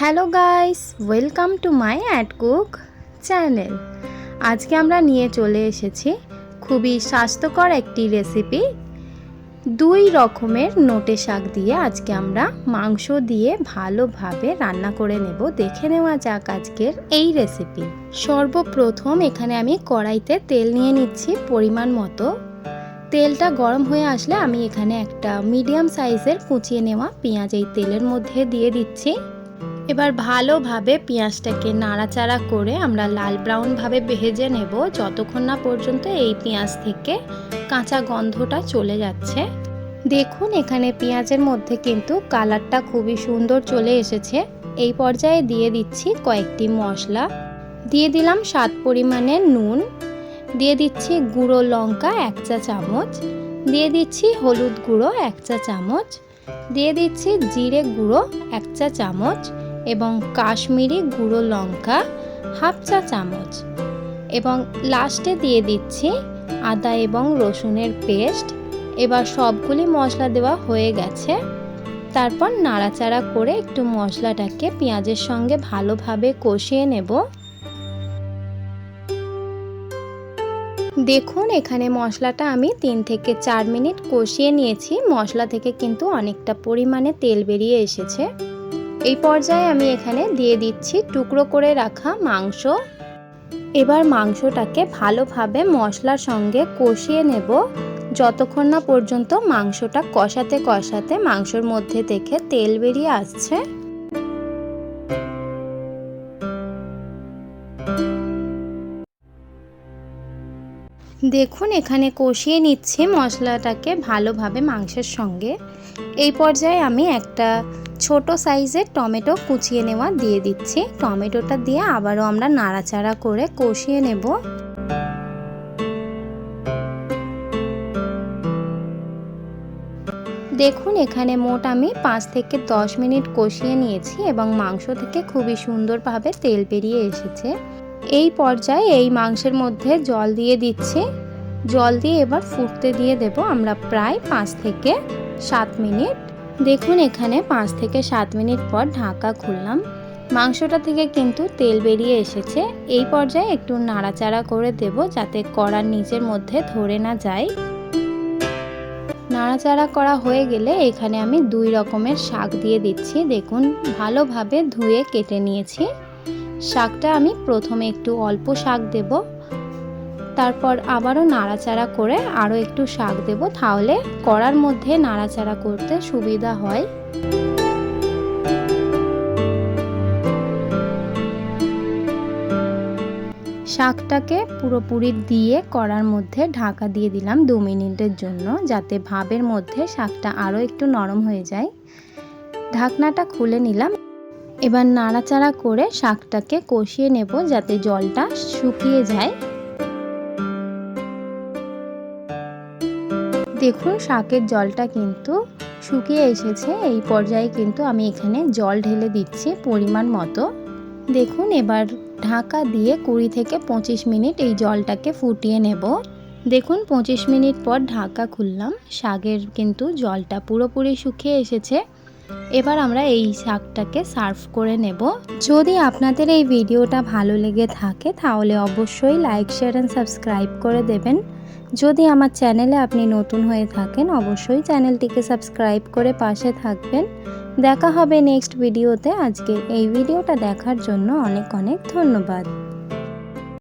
Hello guys, welcome to my ad cook channel. আজকে আমরা নিয়ে চলে এসেছি খুবই স্বাস্থ্যকর একটি রেসিপি। দুই রকমের নোটে শাক দিয়ে আজকে আমরা মাংস দিয়ে ভালোভাবে রান্না করে নেব। দেখে নেওয়া যাক আজকের এই রেসিপি। সর্বপ্রথম এখানে আমি কড়াইতে তেল নিয়ে নিচ্ছি পরিমাণ মতো। তেলটা গরম হয়ে আসলে আমি এখানে একটা মিডিয়াম সাইজের কুচিয়ে নেওয়া পেঁয়াজ এই তেলের মধ্যে দিয়ে দিচ্ছি। এবার ভালোভাবে পেঁয়াজটাকে নাড়াচাড়া করে আমরা লাল ব্রাউনভাবে ভেজে নেব। যতক্ষণ না পর্যন্ত এই পেঁয়াজ থেকে কাঁচা গন্ধটা চলে যাচ্ছে। দেখুন, এখানে পেঁয়াজের মধ্যে কিন্তু কালারটা খুবই সুন্দর চলে এসেছে। এই পর্যায়ে দিয়ে দিচ্ছি কয়েকটি মশলা। দিয়ে দিলাম স্বাদ পরিমাণের নুন। দিয়ে দিচ্ছি গুঁড়ো লঙ্কা এক চা চামচ। দিয়ে দিচ্ছি হলুদ গুঁড়ো এক চা চামচ। দিয়ে দিচ্ছি জিরে গুঁড়ো এক চা চামচ। এবং কাশ্মীরি গুঁড়ো লঙ্কা হাফ চা চামচ। এবং লাস্টে দিয়ে দিচ্ছি আদা এবং রসুনের পেস্ট। এবার সবগুলি মশলা দেওয়া হয়ে গেছে। তারপর নাড়াচাড়া করে একটু মশলাটাকে পেঁয়াজের সঙ্গে ভালোভাবে কষিয়ে নেব। দেখুন, এখানে মশলাটা আমি তিন থেকে চার মিনিট কষিয়ে নিয়েছি। মশলা থেকে কিন্তু অনেকটা পরিমাণে তেল বেরিয়ে এসেছে। এই পর্যায়ে আমি এখানে দিয়ে দিচ্ছি টুকরো করে রাখা মাংস। এবার মাংসটাকে ভালোভাবে মশলার সঙ্গে কষিয়ে নেব। যতক্ষণ না পর্যন্ত মাংসটা কষাতে কষাতে মাংসর মধ্যে থেকে তেল বেরিয়ে আসছে। দেখুন, এখানে কষিয়ে নিচ্ছি মশলাটাকে ভালোভাবে মাংসের সঙ্গে। এই পর্যায়ে আমি একটা ছোট সাইজের টমেটো কুচিয়ে নেওয়া দিয়ে দিচ্ছি। টমেটোটা দিয়ে আবারও আমরা নাড়াচাড়া করে কষিয়ে নেব। দেখুন, এখানে মোট আমি পাঁচ থেকে দশ মিনিট কষিয়ে নিয়েছি এবং মাংস থেকে খুবই সুন্দরভাবে তেল বেরিয়ে এসেছে। এই পর্যায়ে এই মাংসের মধ্যে জল দিয়ে দিচ্ছি। জল দিয়ে এবার ফুটতে দিয়ে দেব আমরা প্রায় পাঁচ থেকে সাত মিনিট। দেখুন, এখানে পাঁচ থেকে সাত মিনিট পর ঢাকা খুললাম। মাংসটা থেকে কিন্তু তেল বেরিয়ে এসেছে। এই পর্যায়ে একটু নাড়াচাড়া করে দেব যাতে কড়ার নিচের মধ্যে ধরে না যায়। নাড়াচাড়া করা হয়ে গেলে এখানে আমি দুই রকমের শাক দিয়ে দিচ্ছি। দেখুন, ভালোভাবে ধুয়ে কেটে নিয়েছি। শাকটা আমি প্রথমে একটু অল্প শাক দেব। তারপর আবারও নাড়াচাড়া করে আরও একটু শাক দেব, তাহলে কড়ার মধ্যে নাড়াচাড়া করতে সুবিধা হয়। শাকটাকে পুরোপুরি দিয়ে কড়ার মধ্যে ঢাকা দিয়ে দিলাম দু মিনিটের জন্য, যাতে ভাবের মধ্যে শাকটা আরও একটু নরম হয়ে যায়। ঢাকনাটা খুলে নিলাম। এবার নাড়াচাড়া করে শাকটাকে কষিয়ে নেব, যাতে জলটা শুকিয়ে যায়। দেখুন, শাকের জলটা কিন্তু শুকিয়ে এসেছে। এই পর্যায়ে কিন্তু আমি এখানে জল ঢেলে দিচ্ছি পরিমাণ মতো। দেখুন, এবার ঢাকা দিয়ে কুড়ি থেকে পঁচিশ মিনিট এই জলটাকে ফুটিয়ে নেব। দেখুন, পঁচিশ মিনিট পর ঢাকা খুললাম। শাকের কিন্তু জলটা পুরোপুরি শুকিয়ে এসেছে। এবার আমরা এই শাকটাকে সার্ভ করে নেব। যদি আপনাদের এই ভিডিওটা ভালো লেগে থাকে, তাহলে অবশ্যই লাইক, শেয়ার অ্যান্ড সাবস্ক্রাইব করে দেবেন। যদি আমার চ্যানেলে আপনি নতুন হয়ে থাকেন, অবশ্যই চ্যানেলটিকে সাবস্ক্রাইব করে পাশে থাকবেন। দেখা হবে নেক্সট ভিডিওতে। আজকে এই ভিডিওটা দেখার জন্য অনেক অনেক ধন্যবাদ।